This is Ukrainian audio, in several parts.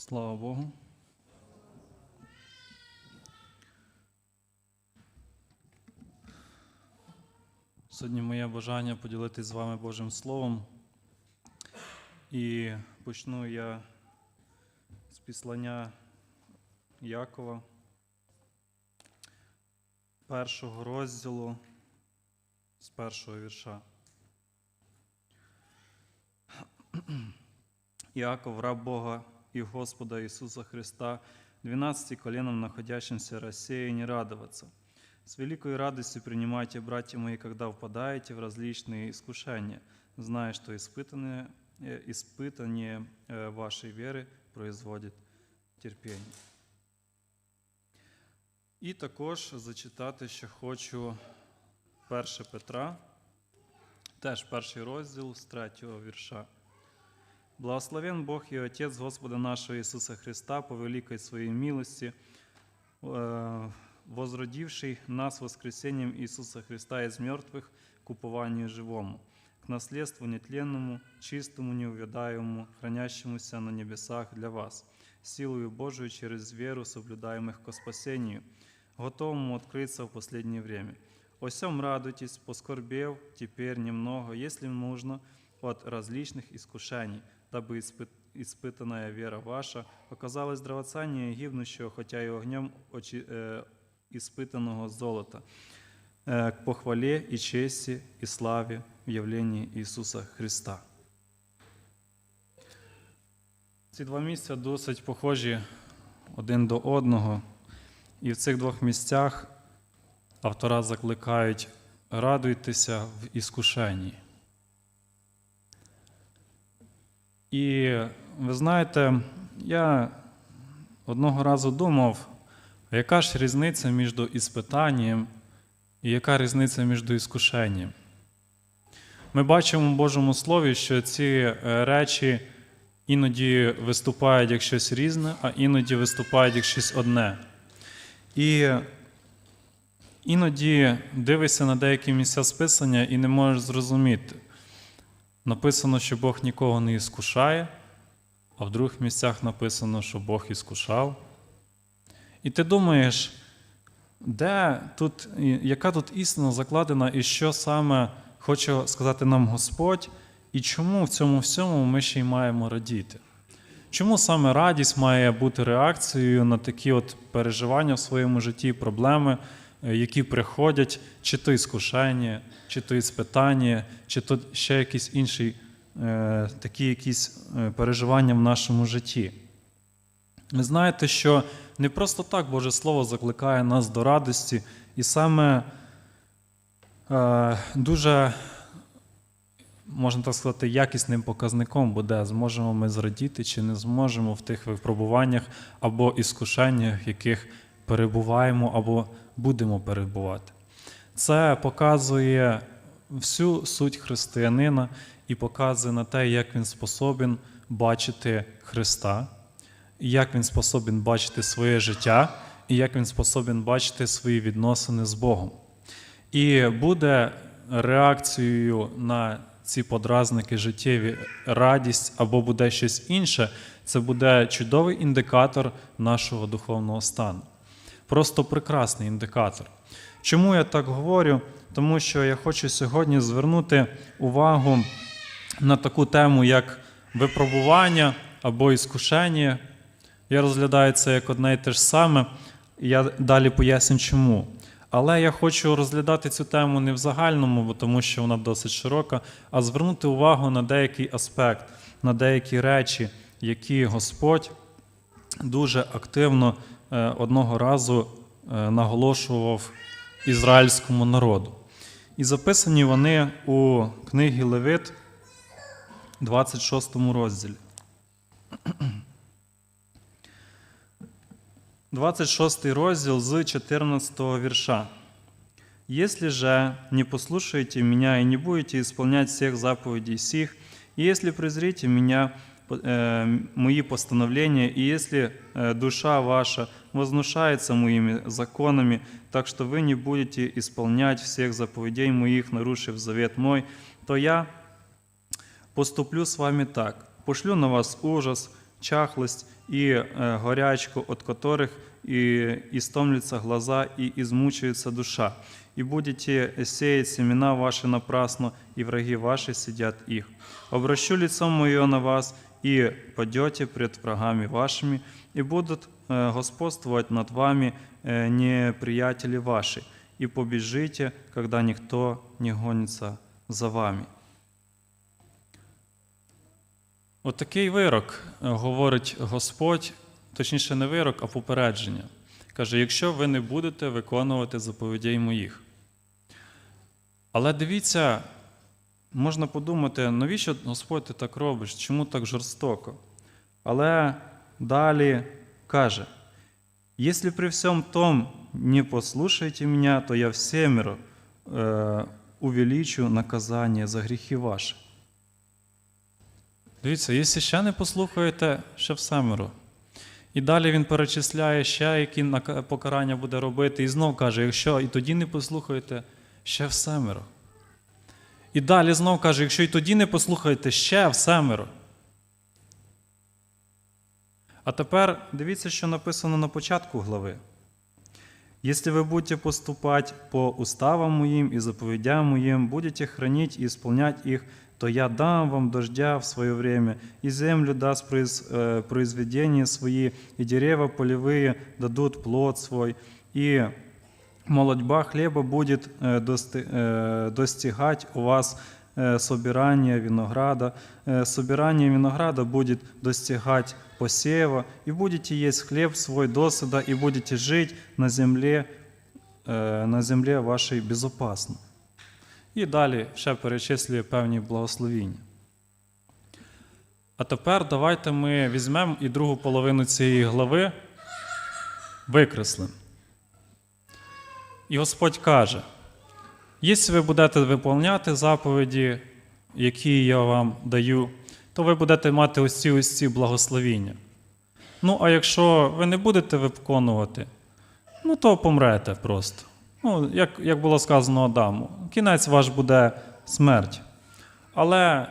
Слава Богу. Сьогодні моє бажання поділитися з вами Божим Словом. І почну я з післання Якова, першого розділу з першого вірша. Иаков, раб Бога и Господа Иисуса Христа, двенадцати коленам, находящимся в рассеянии, радоваться. С великой радостью принимайте, братья мои, когда впадаете в различные искушения, зная, что испытанные, э, испытание э, вашей веры производит терпение. І також зачитати ще хочу 1 Петра, теж перший розділ з третього вірша. Благословен Бог и Отец Господа нашего Иисуса Христа по великой Своей милости, э, возродивший нас воскресением Иисуса Христа из мертвых к упованию живому, к наследству нетленному, чистому, неувядаемому, хранящемуся на небесах для вас, силою Божию через веру, соблюдаемых ко спасению, готовому открыться в последнее время. О сем радуйтесь, поскорбев теперь немного, если нужно, от различных искушений, дабы испы- испытанная вера ваша оказалась драгоценнее гибнущего, хотя и огнем очи- э, испытанного золота, э, к похвале и чести и славе в явлении Ісуса Христа. Ці два місця досить похожі один до одного, і в цих двох місцях автора закликають радуйтеся в іскушенні. І ви знаєте, я одного разу думав, яка ж різниця між іспитанням і яка різниця між іскушенням? Ми бачимо в Божому Слові, що ці е, речі іноді виступають як щось різне, а іноді виступають як щось одне. І іноді дивишся на деякі місця списання і не можеш зрозуміти. Написано, що Бог нікого не іскушає, а в других місцях написано, що Бог іскушав. І ти думаєш, де тут, яка тут істина закладена, і що саме хоче сказати нам Господь, і чому в цьому всьому ми ще й маємо радіти? Чому саме радість має бути реакцією на такі от переживання в своєму житті, проблеми, які приходять, чи то іскушення, чи то іспитання, чи то ще якісь інші е, такі якісь е, переживання в нашому житті? Ви знаєте, що не просто так Боже Слово закликає нас до радості, і саме е, дуже, можна так сказати, якісним показником буде, зможемо ми зрадіти чи не зможемо в тих випробуваннях або іскушеннях, яких перебуваємо або будемо перебувати. Це показує всю суть християнина і показує на те, як він способен бачити Христа, як він способен бачити своє життя, і як він способен бачити свої відносини з Богом. І буде реакцією на ці подразники життєві радість або буде щось інше, це буде чудовий індикатор нашого духовного стану. Просто прекрасний індикатор. Чому я так говорю? Тому що я хочу сьогодні звернути увагу на таку тему, як випробування або іскушення. Я розглядаю це як одне і те ж саме, і я далі поясню чому. Але я хочу розглядати цю тему не в загальному, бо тому що вона досить широка, а звернути увагу на деякий аспект, на деякі речі, які Господь дуже активно одного разу е, наголошував ізраїльському народу. І записані вони у книгі Левит, 26 розділі. 26 розділ з 14 вірша. «Если же не послушаете меня и не будете исполнять всех заповедей сих, и если презрите меня, э, мои постановления, и если душа ваша вознушается моими законами, так что вы не будете исполнять всех заповедей моих, нарушив завет мой, то я поступлю с вами так. Пошлю на вас ужас, чахлость и э, горячку, от которых и истомлются глаза и измучается душа. И будете сеять семена ваши напрасно, и враги ваши сидят их. Обращу лицо мое на вас, и падете пред врагами вашими, и будут э, господствовать над вами э, неприятели ваши, и побежите, когда никто не гонится за вами. Отакий вирок е, говорить Господь, точніше, не вирок, а попередження. Каже: якщо ви не будете виконувати заповідей моїх. Але дивіться, можна подумати, навіщо Господь ти так робиш? Чому так жорстоко? Але далі каже: Если при всем том не послушаете меня, то я всемиро э, увеличу наказание за гріхи ваші. Дивіться, якщо ще не послухаєте, ще всемиро. І далі він перечисляє ще, які покарання буде робити, і знов каже, якщо і тоді не послухаєте, ще всемиро. І далі знов каже, якщо і тоді не послухаєте, ще всемиро. А тепер дивіться, що написано на початку глави. Если вы будете поступать по уставам моим и заповедям моим, будете хранить и исполнять их, то я дам вам дождя в свое время, и землю даст произ, э, произведения свои, и дерева полевые дадут плод свой, и молодьба хлеба будет э, дости- э, достигать у вас э, собирания винограда, э, собирание винограда будет достигать посева, и будете есть хлеб свой досыда, и будете жить на земле, э, на земле вашей безопасно. І далі ще перечислює певні благословіння. А тепер давайте ми візьмемо і другу половину цієї глави викреслимо. І Господь каже: якщо ви будете виконувати заповіді, які я вам даю, то ви будете мати ось ці ось ці благословіння. Ну, а якщо ви не будете виконувати, ну то помрете просто. Ну, як, як було сказано Адаму, кінець ваш буде смерть. Але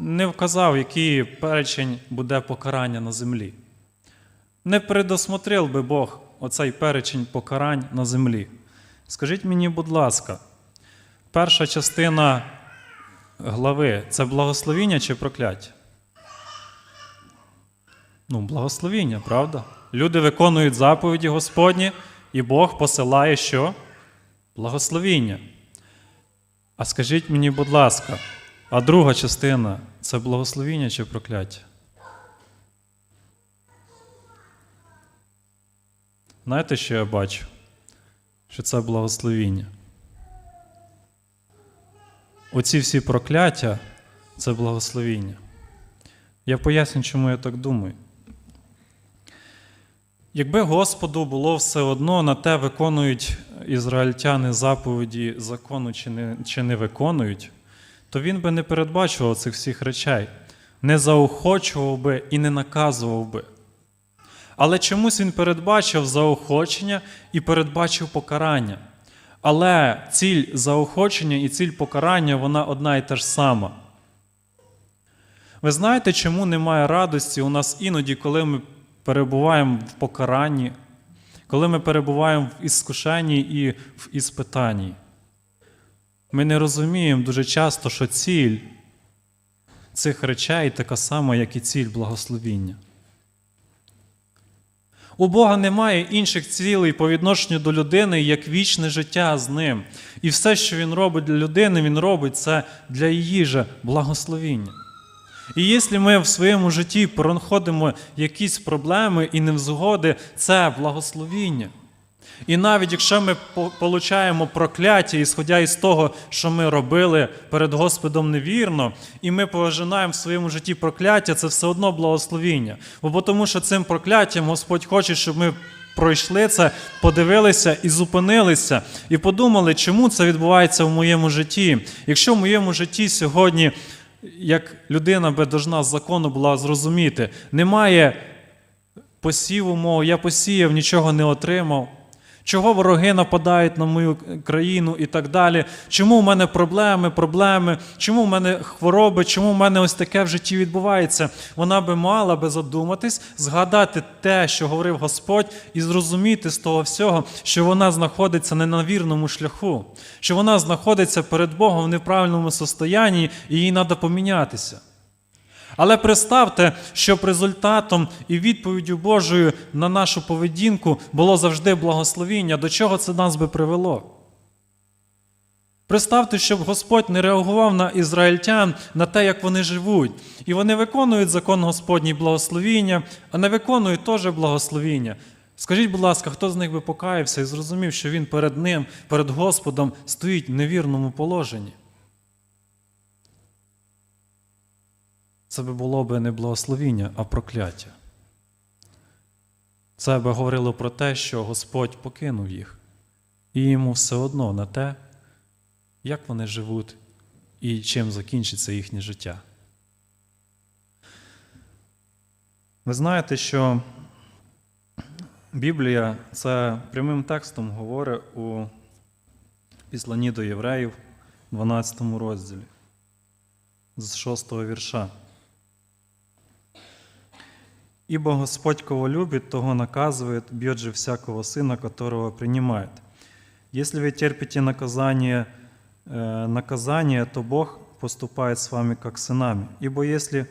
не вказав, який перечень буде покарання на землі. Не предосмотрив би Бог оцей перечень покарань на землі. Скажіть мені, будь ласка, перша частина глави це благословіння чи прокляття? Ну, благословіння, правда? Люди виконують заповіді Господні, і Бог посилає що? Благословіння. А скажіть мені, будь ласка, а друга частина це благословіння чи прокляття? Знаєте, що я бачу? Що це благословіння. Оці всі прокляття це благословіння. Я поясню, чому я так думаю. Якби Господу було все одно на те, виконують ізраїльтяни заповіді закону чи не, чи не виконують, то він би не передбачував цих всіх речей, не заохочував би і не наказував би. Але чомусь він передбачив заохочення і передбачив покарання. Але ціль заохочення і ціль покарання вона одна і та ж сама. Ви знаєте, чому немає радості у нас іноді, коли ми перебуваємо в покаранні, коли ми перебуваємо в іскушенні і в іспитанні? Ми не розуміємо дуже часто, що ціль цих речей така сама, як і ціль благословіння. У Бога немає інших цілей по відношенню до людини, як вічне життя з ним. І все, що Він робить для людини, Він робить це для її же благословіння. І якщо ми в своєму житті проходимо якісь проблеми і невзгоди, це благословіння. І навіть якщо ми по- получаємо прокляття, ісходя із того, що ми робили перед Господом невірно, і ми пожинаємо в своєму житті прокляття, це все одно благословіння. Бо тому що цим прокляттям Господь хоче, щоб ми пройшли це, подивилися і зупинилися, і подумали, чому це відбувається в моєму житті. Якщо в моєму житті сьогодні, як людина би должна з закону була зрозуміти, немає посіву мого, я посіяв, нічого не отримав. Чого вороги нападають на мою країну і так далі? Чому в мене проблеми, проблеми? Чому в мене хвороби? Чому в мене ось таке в житті відбувається? Вона би мала би задуматись, згадати те, що говорив Господь, і зрозуміти з того всього, що вона знаходиться не на вірному шляху, що вона знаходиться перед Богом в неправильному состоянні, і їй треба помінятися. Але представте, щоб результатом і відповіддю Божою на нашу поведінку було завжди благословіння, до чого це нас би привело? Представте, щоб Господь не реагував на ізраїльтян на те, як вони живуть. І вони виконують закон Господній благословіння, а не виконують теж благословіння. Скажіть, будь ласка, хто з них би покаявся і зрозумів, що він перед ним, перед Господом стоїть в невірному положенні? Це би було би не благословіння, а прокляття. Це би говорило про те, що Господь покинув їх, і йому все одно на те, як вони живуть і чим закінчиться їхнє життя. Ви знаєте, що Біблія це прямим текстом говорить у післанні до євреїв, 12 розділі, з 6 вірша. Ибо Господь, кого любит, того наказывает, бьет же всякого сына, которого принимает. Если вы терпите наказание, э, наказание, то Бог поступает с вами как сынами. Ибо если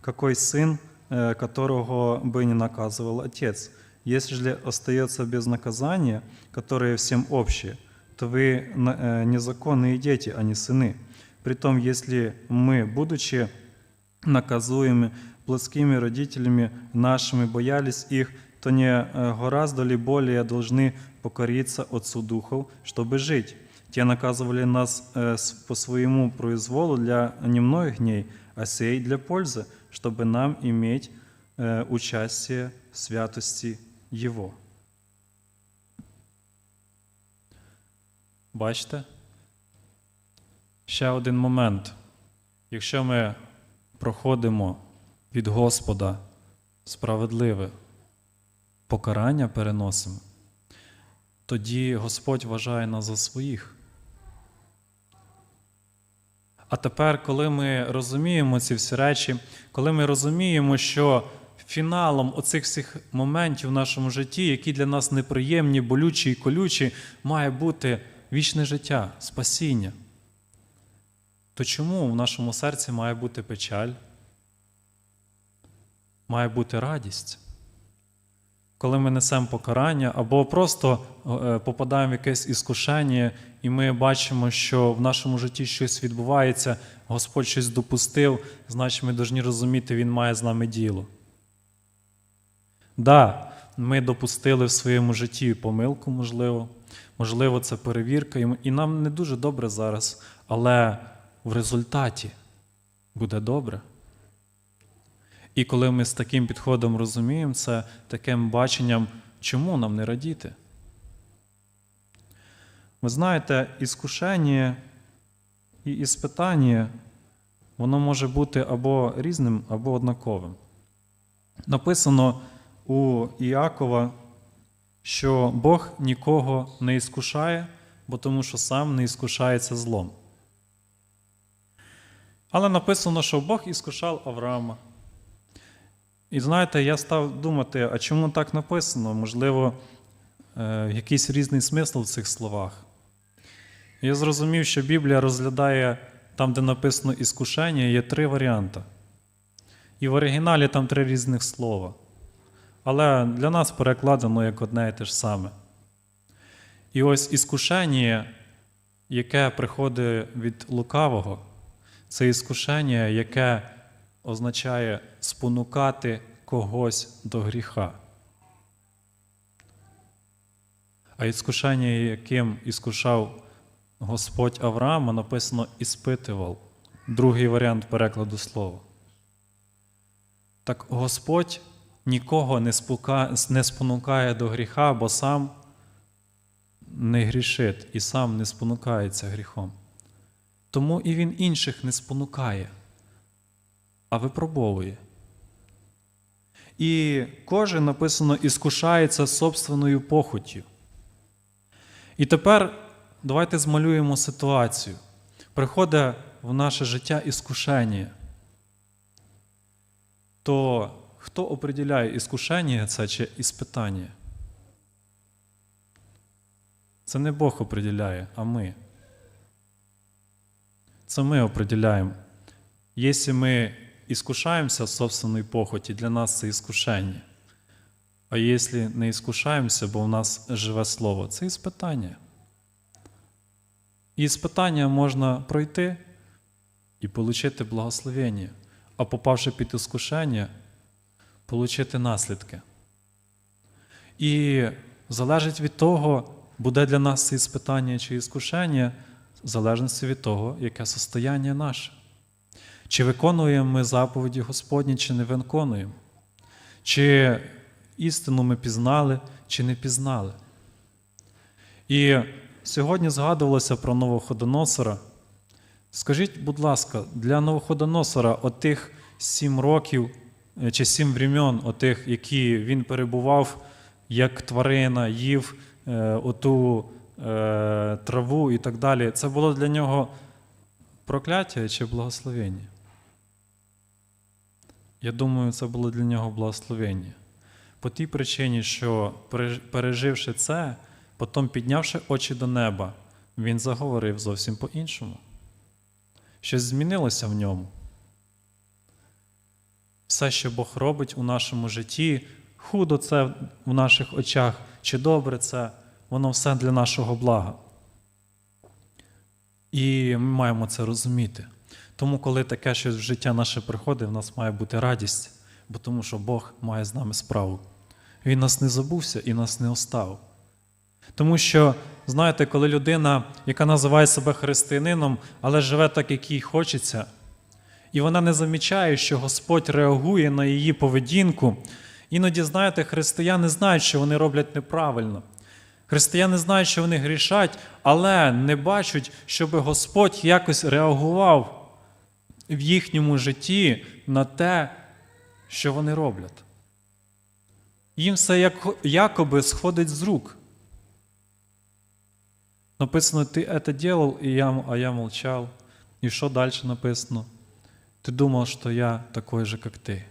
какой сын, э, которого бы не наказывал отец, если остается без наказания, которое всем общее, то вы э, незаконные дети, а не сыны. Притом, если мы, будучи наказуемы плотскими родителями нашими, боялись их, то не э, гораздо ли более должны покориться Отцу Духов, чтобы жить? Те наказывали нас э, с- по своему произволу для немногих дней, а сей для пользы, чтобы нам иметь э, участие в святости Его. Бачите? Ще один момент. Якщо ми проходимо від Господа справедливе покарання переносимо, тоді Господь вважає нас за своїх. А тепер, коли ми розуміємо ці всі речі, коли ми розуміємо, що фіналом оцих всіх моментів в нашому житті, які для нас неприємні, болючі і колючі, має бути вічне життя, спасіння, то чому в нашому серці має бути печаль? Має бути радість. Коли ми несемо покарання, або просто е, попадаємо в якесь іскушення, і ми бачимо, що в нашому житті щось відбувається, Господь щось допустив, значить ми повинні розуміти, Він має з нами діло. Да, ми допустили в своєму житті помилку, можливо, можливо, це перевірка, і нам не дуже добре зараз, але в результаті буде добре. І коли ми з таким підходом розуміємо це, таким баченням, чому нам не радіти? Ви знаєте, іскушення і іспитання, воно може бути або різним, або однаковим. Написано у Іакова, що Бог нікого не іскушає, бо тому що сам не іскушається злом. Але написано, що Бог іскушав Авраама. І знаєте, я став думати, а чому так написано? Можливо, е, якийсь різний смисл в цих словах. Я зрозумів, що Біблія розглядає там, де написано іскушення, є три варіанти. І в оригіналі там три різних слова. Але для нас перекладено як одне і те ж саме. І ось іскушення, яке приходить від лукавого, це іскушення, яке означає спонукати когось до гріха. А іскушення, яким іскушав Господь Авраама, написано іспитував. Другий варіант перекладу слова. Так Господь нікого не, спонукає до гріха, бо сам не грішить і сам не спонукається гріхом. Тому і він інших не спонукає, а випробовує. І кожен написано іскушається собственною похоттю. І тепер давайте змалюємо ситуацію. Приходить в наше життя іскушення. То хто определяє іскушення це чи іспитання? Це не Бог определяє, а ми. Це ми определяємо. Якщо ми іскушаємося собственної похоті, для нас це іскушення. А якщо не іскушаємося, бо в нас живе слово, це іспитання. І іспитання можна пройти і отримати благословення, а попавши під іскушення, отримати наслідки. І залежить від того, буде для нас це іспитання чи іскушення, в залежності від того, яке состояння наше. Чи виконуємо ми заповіді Господні, чи не виконуємо? Чи істину ми пізнали, чи не пізнали? І сьогодні згадувалося про Новоходоносора. Скажіть, будь ласка, для Новоходоносора отих сім років е, чи сім времен, отих, які він перебував як тварина, їв е, оту е, траву і так далі, це було для нього прокляття чи благословення? Я думаю, це було для нього благословення. По тій причині, що переживши це, потім піднявши очі до неба, він заговорив зовсім по-іншому. Щось змінилося в ньому. Все, що Бог робить у нашому житті, худо це в наших очах, чи добре це, воно все для нашого блага. І ми маємо це розуміти. Тому, коли таке щось в життя наше приходить, в нас має бути радість, бо тому що Бог має з нами справу. Він нас не забувся і нас не оставив. Тому що, знаєте, коли людина, яка називає себе християнином, але живе так, як їй хочеться, і вона не замічає, що Господь реагує на її поведінку, іноді, знаєте, християни знають, що вони роблять неправильно. Християни знають, що вони грішать, але не бачать, щоб Господь якось реагував в їхньому житті на те, що вони роблять. Їм все як, якоби сходить з рук. Написано, ти це делал, я, а я молчав. І що далі написано? Ти думав, що я такий же, як ти.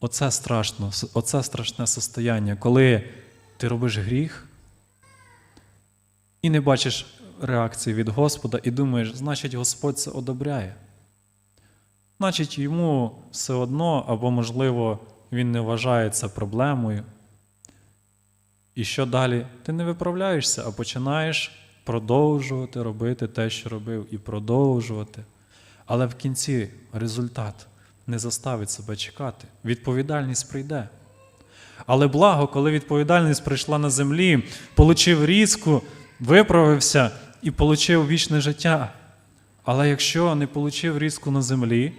Оце страшно, оце страшне состояння, коли ти робиш гріх і не бачиш реакції від Господа, і думаєш, значить, Господь це одобряє. Значить, йому все одно, або, можливо, він не вважає це проблемою. І що далі? Ти не виправляєшся, а починаєш продовжувати робити те, що робив, і продовжувати. Але в кінці результат не заставить себе чекати. Відповідальність прийде. Але благо, коли відповідальність прийшла на землі, получив різку, виправився і получив вічне життя. Але якщо не получив різку на землі,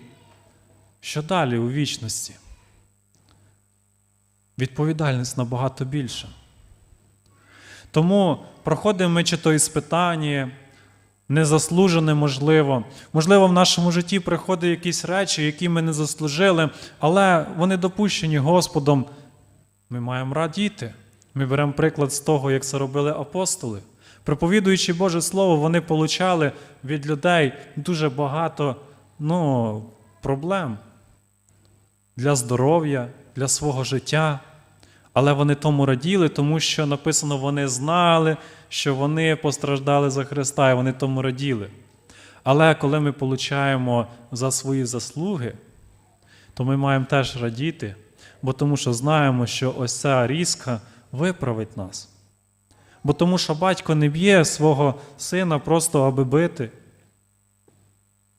що далі у вічності? Відповідальність набагато більша. Тому проходимо ми чи то іспитання, незаслужене, можливо. Можливо, в нашому житті приходять якісь речі, які ми не заслужили, але вони допущені Господом. Ми маємо радіти. Ми беремо приклад з того, як це робили апостоли. Проповідуючи Боже Слово, вони получали від людей дуже багато ну, проблем для здоров'я, для свого життя. Але вони тому раділи, тому що написано, вони знали, що вони постраждали за Христа, і вони тому раділи. Але коли ми получаємо за свої заслуги, то ми маємо теж радіти, бо тому що знаємо, що ось ця різка виправить нас. Бо тому що батько не б'є свого сина просто аби бити.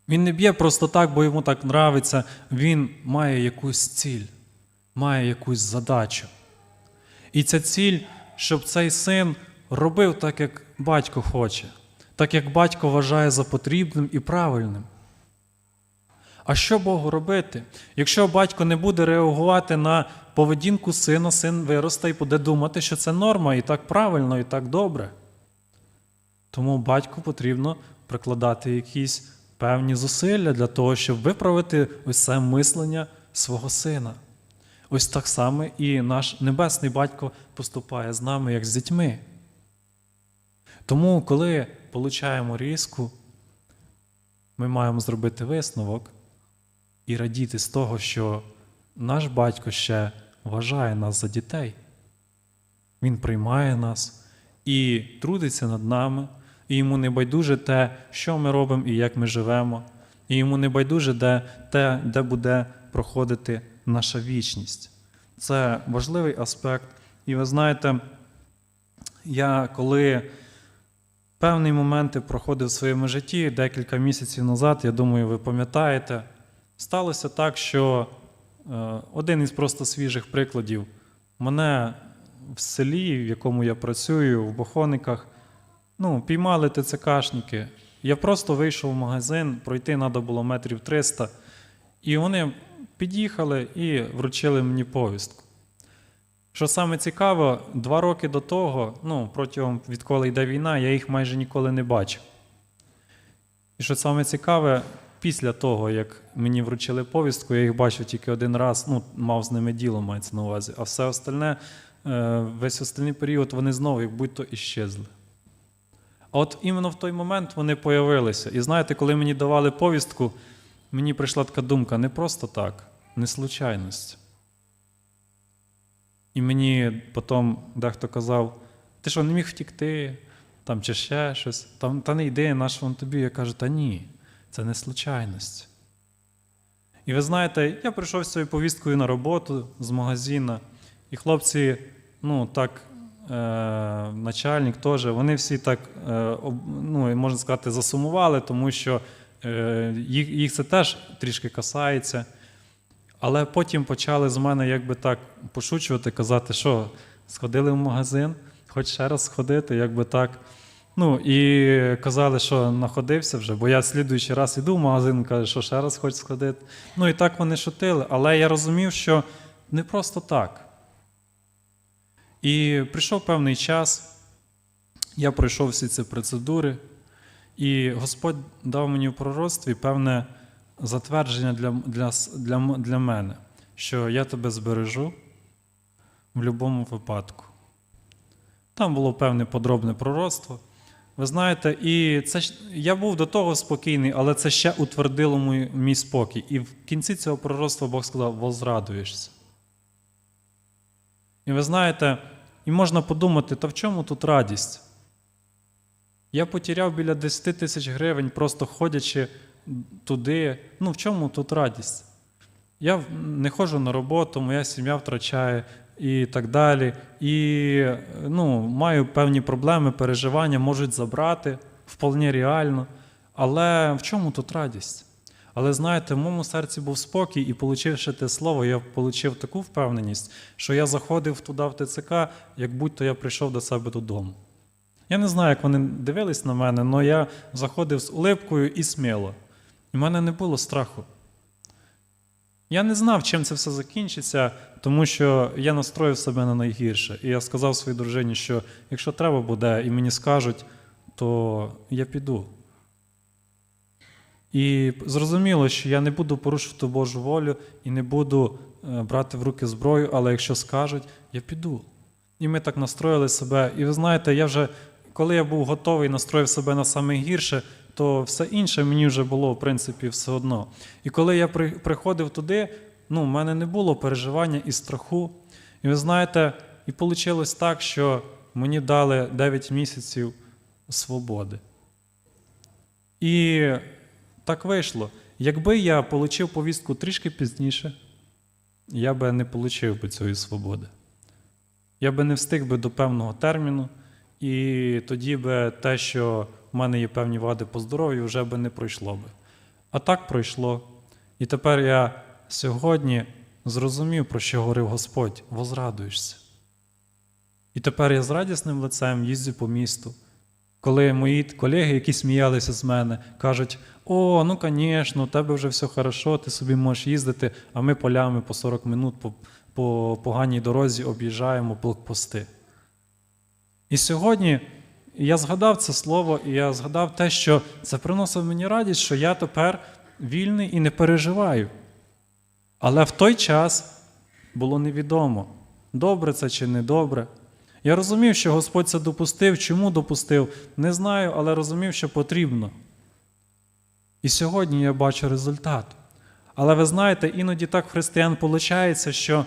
Він не б'є просто так, бо йому так нравиться. Він має якусь ціль, має якусь задачу. І ця ціль, щоб цей син робив так, як батько хоче, так як батько вважає за потрібним і правильним. А що Богу робити? Якщо батько не буде реагувати на поведінку сина, син виросте і буде думати, що це норма і так правильно, і так добре. Тому батьку потрібно прикладати якісь певні зусилля для того, щоб виправити ось це мислення свого сина. Ось так само і наш Небесний Батько поступає з нами, як з дітьми. Тому, коли получаємо різку, ми маємо зробити висновок і радіти з того, що наш батько ще вважає нас за дітей. Він приймає нас і трудиться над нами, і йому не байдуже те, що ми робимо і як ми живемо, і йому не байдуже де, те, де буде проходити наша вічність. Це важливий аспект. І ви знаєте, я коли певні моменти проходив в своєму житті декілька місяців назад, я думаю, ви пам'ятаєте, сталося так, що е, один із просто свіжих прикладів. Мене в селі, в якому я працюю, в Бохониках, ну, піймали ТЦКшники. Я просто вийшов в магазин, пройти треба було метрів 300, і вони під'їхали і вручили мені повістку. Що саме цікаво, два роки до того, ну, протягом відколи йде війна, я їх майже ніколи не бачив. І що саме цікаве, після того, як мені вручили повістку, я їх бачив тільки один раз, ну, мав з ними діло, мається на увазі, а все остальне, е, весь остальний період вони знову як будь-то іщезли. А от іменно в той момент вони появилися. І знаєте, коли мені давали повістку, мені прийшла така думка: не просто так, не случайність. І мені потім дехто казав, ти що, не міг втікти, там, чи ще щось, там, та не йди, наш вон тобі. Я кажу, та ні, це не случайність. І ви знаєте, я прийшов з цією повісткою на роботу з магазина, і хлопці, ну так, е, начальник теж, вони всі так, е, ну, можна сказати, засумували, тому що е, їх, їх це теж трішки касається. Але потім почали з мене якби так пошучувати, казати, що сходили в магазин, хоч ще раз сходити, якби так. Ну і казали, що находився вже, бо я слідуючий раз іду в магазин, кажу, що ще раз хоч сходити. Ну і так вони шутили. Але я розумів, що не просто так. І прийшов певний час, я пройшов всі ці процедури, і Господь дав мені в пророцтві певне затвердження для, для, для, для мене, що я тебе збережу в будь-якому випадку. Там було певне подробне пророцтво. Ви знаєте, і це я був до того спокійний, але це ще утвердило мій, мій спокій. І в кінці цього пророцтва Бог сказав: возрадуєшся. І ви знаєте, і можна подумати, та в чому тут радість? Я потеряв біля 10 тисяч гривень, просто ходячи туди. Ну, в чому тут радість? Я не ходжу на роботу, моя сім'я втрачає і так далі. І ну, маю певні проблеми, переживання, можуть забрати, вполне реально. Але в чому тут радість? Але знаєте, в моєму серці був спокій, і, получивши те слово, я отримав таку впевненість, що я заходив туди в ТЦК, як будь-то я прийшов до себе додому. Я не знаю, як вони дивились на мене, але я заходив з улипкою і сміло. І в мене не було страху. Я не знав, чим це все закінчиться, тому що я настроїв себе на найгірше. І я сказав своїй дружині, що якщо треба буде і мені скажуть, то я піду. І зрозуміло, що я не буду порушувати Божу волю і не буду е, брати в руки зброю, але якщо скажуть, я піду. І ми так настроїли себе. І ви знаєте, я вже, коли я був готовий, настроїв себе на саме гірше, то все інше мені вже було, в принципі, все одно. І коли я приходив туди, ну, в мене не було переживання і страху. І ви знаєте, і вийшло так, що мені дали 9 місяців свободи. І так вийшло. Якби я отримав повістку трішки пізніше, я би не отримав би цієї свободи. Я би не встиг би до певного терміну, і тоді би те, що в мене є певні вади по здоров'ю, вже би не пройшло би. А так пройшло. І тепер я сьогодні зрозумів, про що говорив Господь, возрадуєшся. І тепер я з радісним лицем їздю по місту. Коли мої колеги, які сміялися з мене, кажуть: о, ну звісно, у тебе вже все хорошо, ти собі можеш їздити, а ми полями по 40 минут по, по поганій дорозі об'їжджаємо блокпости. І сьогодні я згадав це слово, і я згадав те, що це приносить мені радість, що я тепер вільний і не переживаю. Але в той час було невідомо, добре це чи не добре. Я розумів, що Господь це допустив. Чому допустив? Не знаю, але розумів, що потрібно. І сьогодні я бачу результат. Але ви знаєте, іноді так християн виходить, що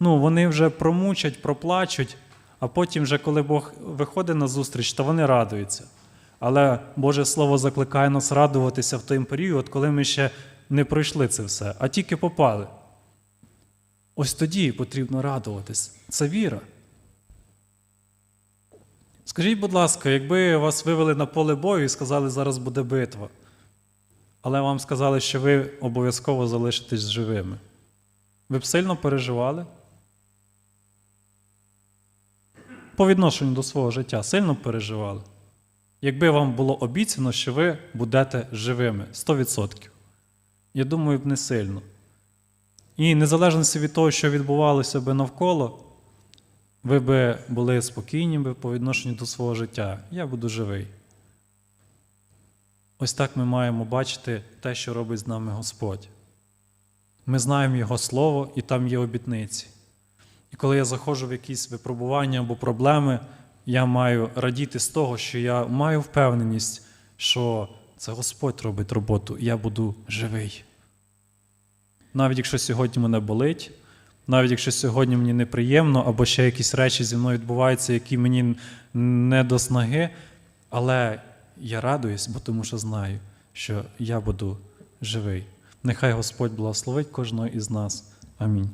ну, вони вже промучать, проплачуть, а потім, вже, коли Бог виходить на зустріч, то вони радуються. Але Боже Слово закликає нас радуватися в той період, коли ми ще не пройшли це все, а тільки попали. Ось тоді потрібно радуватись. Це віра. Скажіть, будь ласка, якби вас вивели на поле бою і сказали, зараз буде битва, але вам сказали, що ви обов'язково залишитесь живими, ви б сильно переживали? По відношенню до свого життя сильно переживали? Якби вам було обіцяно, що ви будете живими 100%. Я думаю, б не сильно. І незалежно від того, що відбувалося би навколо, ви би були спокійні по відношенню до свого життя. Я буду живий. Ось так ми маємо бачити те, що робить з нами Господь. Ми знаємо Його Слово, і там є обітниці. І коли я заходжу в якісь випробування або проблеми, я маю радіти з того, що я маю впевненість, що це Господь робить роботу, і я буду живий. Навіть якщо сьогодні мене болить, навіть якщо сьогодні мені неприємно, або ще якісь речі зі мною відбуваються, які мені не до снаги, але я радуюсь, бо тому що знаю, що я буду живий. Нехай Господь благословить кожного із нас. Амінь.